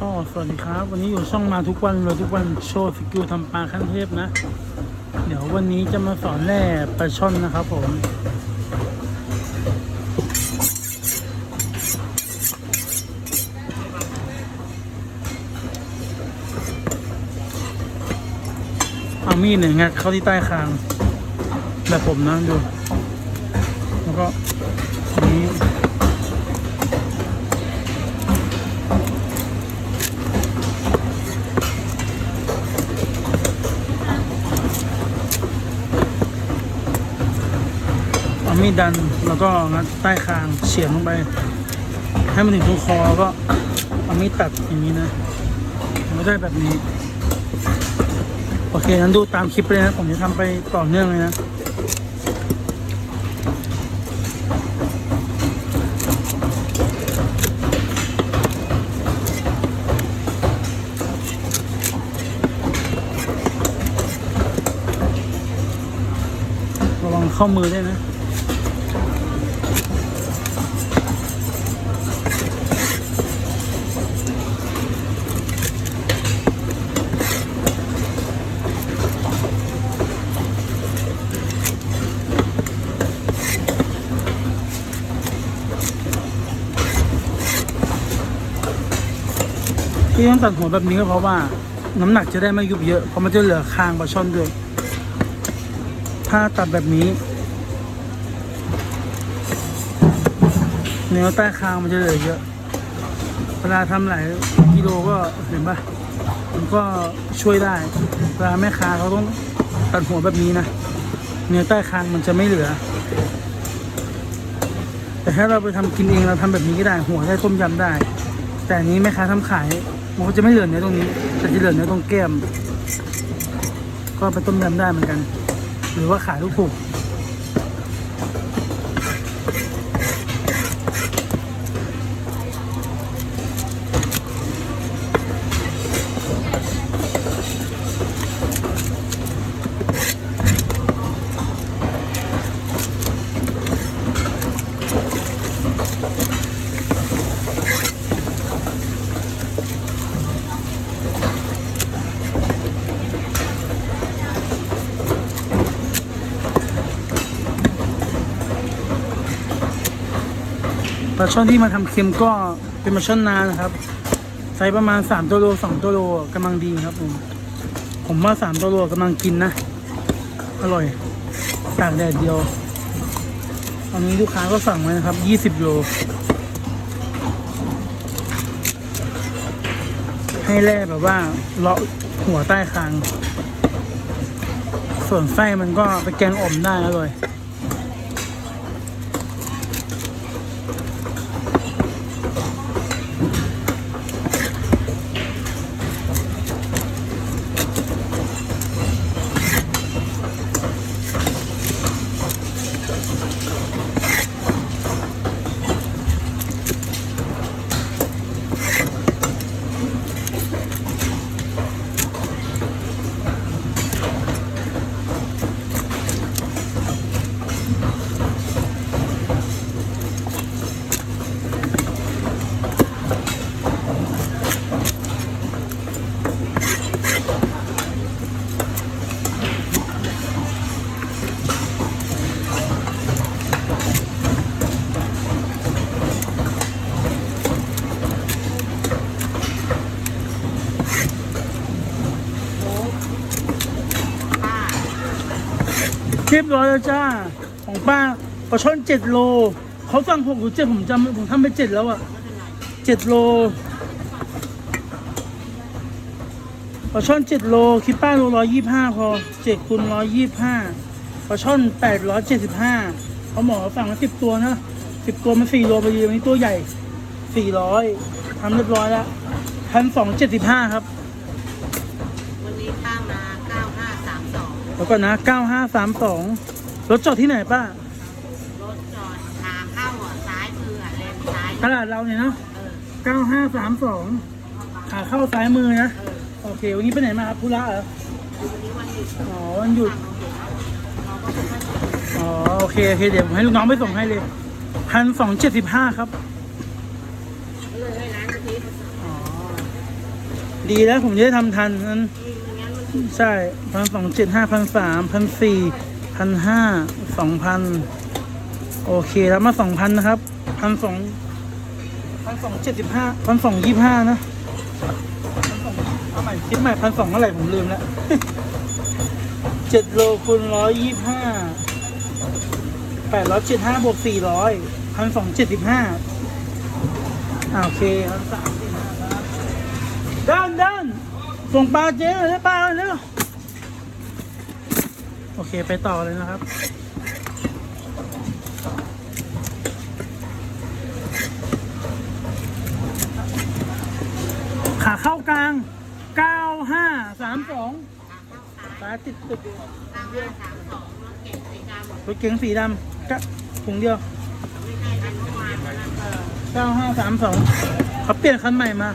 ก็สวัสดีครับ วันนี้อยู่ช่องมาทุกวันเลยทุกวันโชว์สกิลทำปลาขั้นเทพนะ เดี๋ยววันนี้จะมาสอนแร่ปลาช่อนนะครับผม เอามีดเนี่ยงัดเข้าที่ใต้คาง แบบผมนะดู ดดันแล้วก็งัดใต้คางเฉียงลงไป ให้มันถึงตรงคอแล้วก็เอามีดตัดอย่างนี้นะไม่ได้แบบนี้ โอเคงั้นดูตามคลิปเลยนะ ผมจะทำไปต่อเนื่องเลยนะระวังเข้ามือด้วยนะ ที่ต้องตัดหัวแบบนี้ก็เพราะว่า น้ำหนักจะได้ไม่ยุบเยอะเพราะมันจะเหลือคางปลาช่อนด้วยถ้าตัดแบบนี้เนื้อใต้คางมันจะเหลือเยอะเวลาทำหลายกิโลก็เห็นปะมันก็ช่วยได้เวลาแม่ค้าเขาต้องตัดหัวแบบนี้นะเนื้อใต้คางมันจะไม่เหลือ แต่ถ้าเราไปทำกินเองเราทำแบบนี้ก็ได้หัวได้ต้มยำได้ แต่นนี้แม่ค้าทำขาย มันก็จะไม่เหลือเนื้อตรงนี้แต่จะเหลือเนื้อตรงแก้ม ก็ไปต้มยำได้เหมือนกัน หรือว่าขายลูกผูก ปลาช่อนที่มาทำเค็มก็เป็นปลาช่อนนานะครับไซส์ประมาณสามตัวโลสองตัวโลกำลังดีครับผมผมว่าสามตัวโลกำลังกินนะอร่อยตากแดดเดียวอันนี้ลูกค้าก็สั่งไว้นะครับยี่สิบโลให้แร่แบบว่าเลาะหัวใต้คาง ส่วนไส้มันก็ไปแกงอมได้อร่อย ยบร้อยแล้วจ้า ของป้าปลาช่อนเจ็ดโล เขาสั่งหกหรือเจ็ดผมจำผมทำไปเจ็ดแล้วอะเจ็ดโลปลาช่อนเจ็ดโล คิดป้าโลร้อยยี่ห้าพอเจ็ดคูณร้อยยี่ห้าปลาช่อนแปดร้อยเจ็ดสิบห้าเขาหมอสั่งมาสิบตัวนะสิบตัวมันสี่โลพอดีวันนี้ตัวใหญ่สี่ร้อยทำเรียบร้อยแล้วพันสองเจ็ดสิบห้าครับ วันนี้ข้ามมา 9532 แล้วก็นะ9532รถจอดที่ไหนป้ารถจอดทางเข้าอะซ้ายมืออะเลนซ้ายตลาดเราเนี่ยเนาะเออ9532ขาเข้าซ้ายมือนะเออโอเค วันนี้ไปไหนมาครับธุระเหรอวันนี้วันหยุดอ๋อวันหยุดเราก็ไม่ค่อยอ๋อโอเคโอเคเดี๋ยวผมให้ลูกน้องไปส่งให้เลยพันสองเจ็ดสิบห้าครับก็เลยให้ร้านกะทิอ๋อดีแล้วผมจะได้ทำทันนั้นอืมงั้นมัน ใช่พันสองเจ็ดห้าพันสามพันสี่พันห้าสองพันโอเคแล้วมาสองพันนะครับพันสองพันสองเจ็ดสิบห้าพันสองยี่ห้านะพันสองเอาใหม่คิดใหม่พันสองเท่าไหร่ผมลืมแล้วเจ็ดโลคูณร้อยยี่ห้าแปดร้อยเจ็ดห้าบวกสี่ร้อยพันสองเจ็ดสิบห้าโอเคพันสามสิบห้าครับด้านด้าน ส่งปลาเจ๊เลยปลาเร็วโอเคไปต่อเลยนะครับ ขาเข้ากลาง 9532สาติดตึกเก้าห้าสามสองรถเก๋งสีดำรถเก๋งสีดำกะถุงเดียวเมื่อวานนะเออ9532เขาเปลี่ยนคันใหม่มา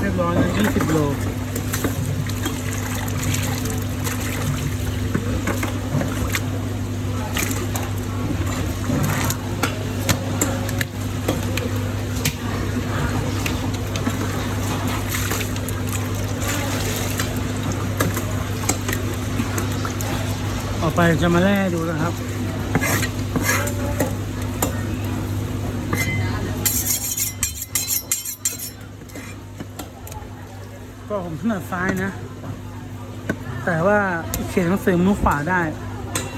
เรียบร้อยเลย20 โลต่อไปจะมาแล่ดูนะครับ ก็ผมถนัดซ้ายนะ แต่ว่าเขียนหนังสือมือขวาได้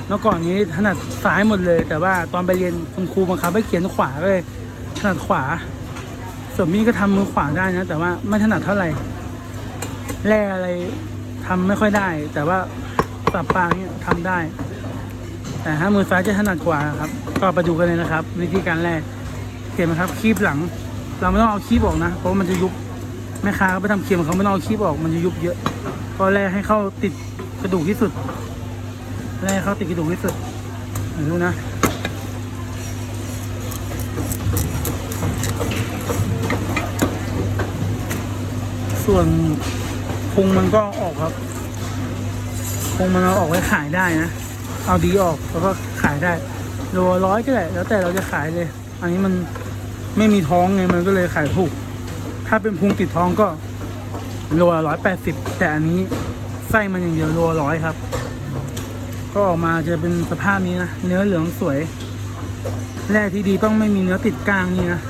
เมื่อก่อนนี้ถนัดซ้ายหมดเลย แต่ว่าตอนไปเรียนคุณครูบังคับให้เขียนขวาเลยถนัดขวา ส่วนมีก็ทำมือขวาได้นะ แต่ว่าไม่ถนัดเท่าไหร่แร่อะไรทำไม่ค่อยได้ แต่ว่าสับปลาเนี่ยทำได้ แต่ถ้ามือซ้ายจะถนัดกว่าครับ ก็ไปดูกันเลยนะครับ วิธีการแรกเห็นไหมครับคีบหลัง เราไม่ต้องเอาคีบออกนะ เพราะมันจะยุบ แม่ค้าก็ไปทำเค็มเขาไม่ต้องเอาคีบออกมันจะยุบเยอะ ก็แรกให้เข้าติดกระดูกที่สุดแรกเข้าติดกระดูกที่สุดเห็นดูนะส่วนพุงมันก็ออกครับพุงมันเอาออกไว้ขายได้นะ เอาดีออกแล้วก็ขายได้โลร้อยก็ได้แล้วแต่เราจะขายเลย อันนี้มันไม่มีท้องไงมันก็เลยขายถูก ถ้าเป็นพุงติดท้องก็โลละร้อยแปดสิบแต่อันนี้ไส้มันอย่างเดียวโลละร้อยครับ ก็ออกมาจะเป็นสภาพนี้นะเนื้อเหลืองสวย แร่ที่ดีต้องไม่มีเนื้อติดกลางนี่นะ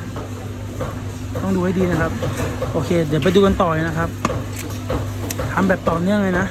ต้องดูให้ดีนะครับ โอเค เดี๋ยวไปดูกันต่อยนะครับทำแบบต่อเนื่องเลยนะ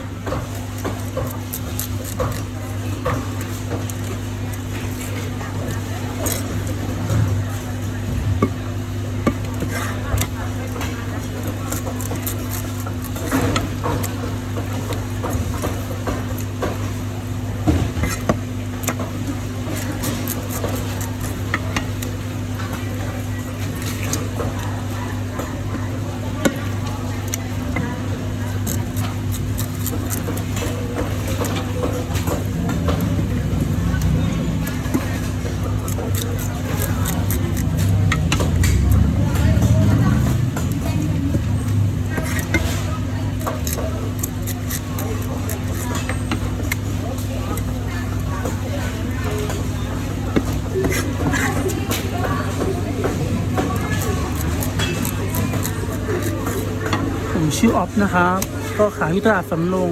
ชื่อออฟนะครับ ก็ขายอยู่ตลาดสำโรง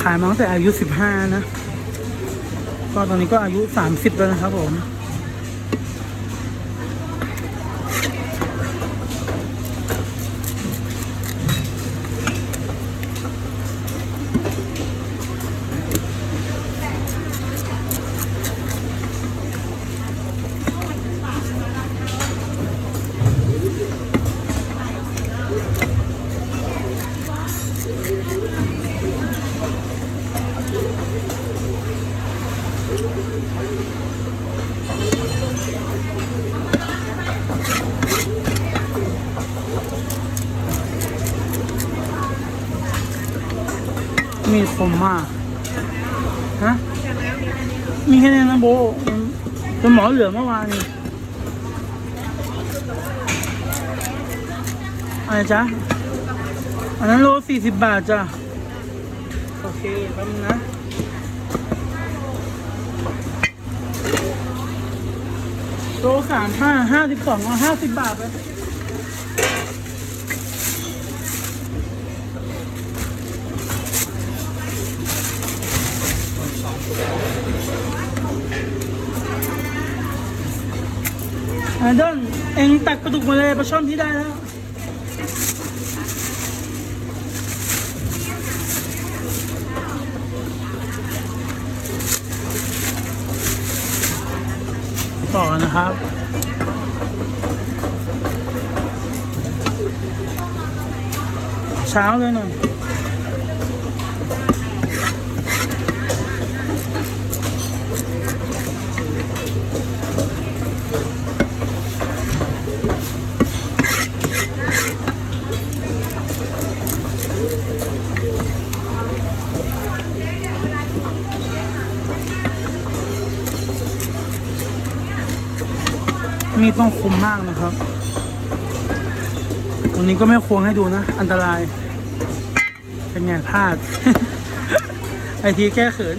ขายมาตั้งแต่อายุ 15 นะ ก็ตอนนี้ก็อายุ 30 แล้วนะครับผม มีดคมมากฮะมีแค่นี้นะโบเป็นหมอเหลือเมื่อวานนี่อะไรจ๊ะ อันนั้นโลสี่สิบบาทจ้ะ โอเคแป๊บนึงนะโลสามห้าห้าสิบสองเอาห้าสิบบาทไป อาเดินเองตักปลาดุกมาเลยปลาช่อนที่ได้แล้วต่อนะครับเช้าเลยหน่อย ต้องคุมมากนะครับ วันนี้ก็ไม่ควงให้ดูนะ อันตราย เป็นไงพลาด ไอทีแก้เขิน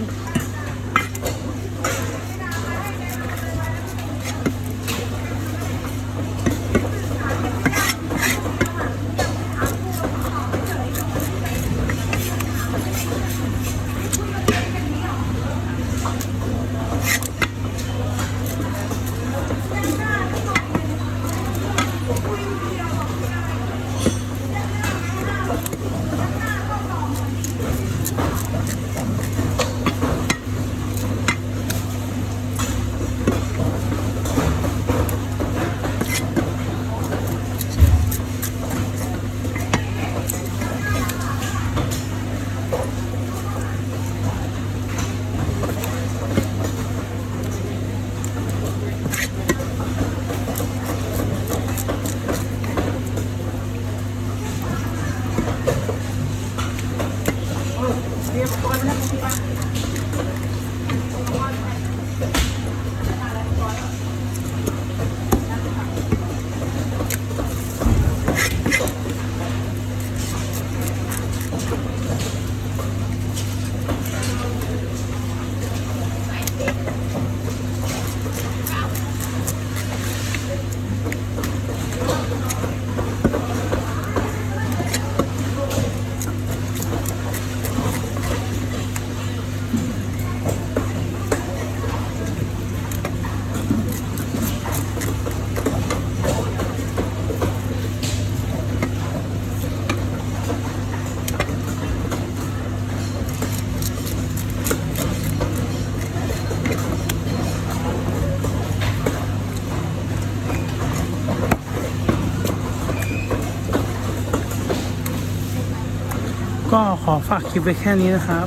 ก็ขอฝากคลิปไว้แค่นี้นะครับ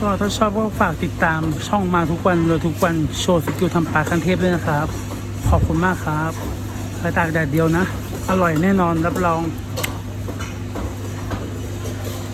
ก็ถ้าชอบก็ฝากติดตามช่องมาทุกวันเลยทุกวันโชว์สกิลทำปลาคันเทพด้วยนะครับ ขอบคุณมากครับไปตากแดดเดียวนะ อร่อยแน่นอนรับรอง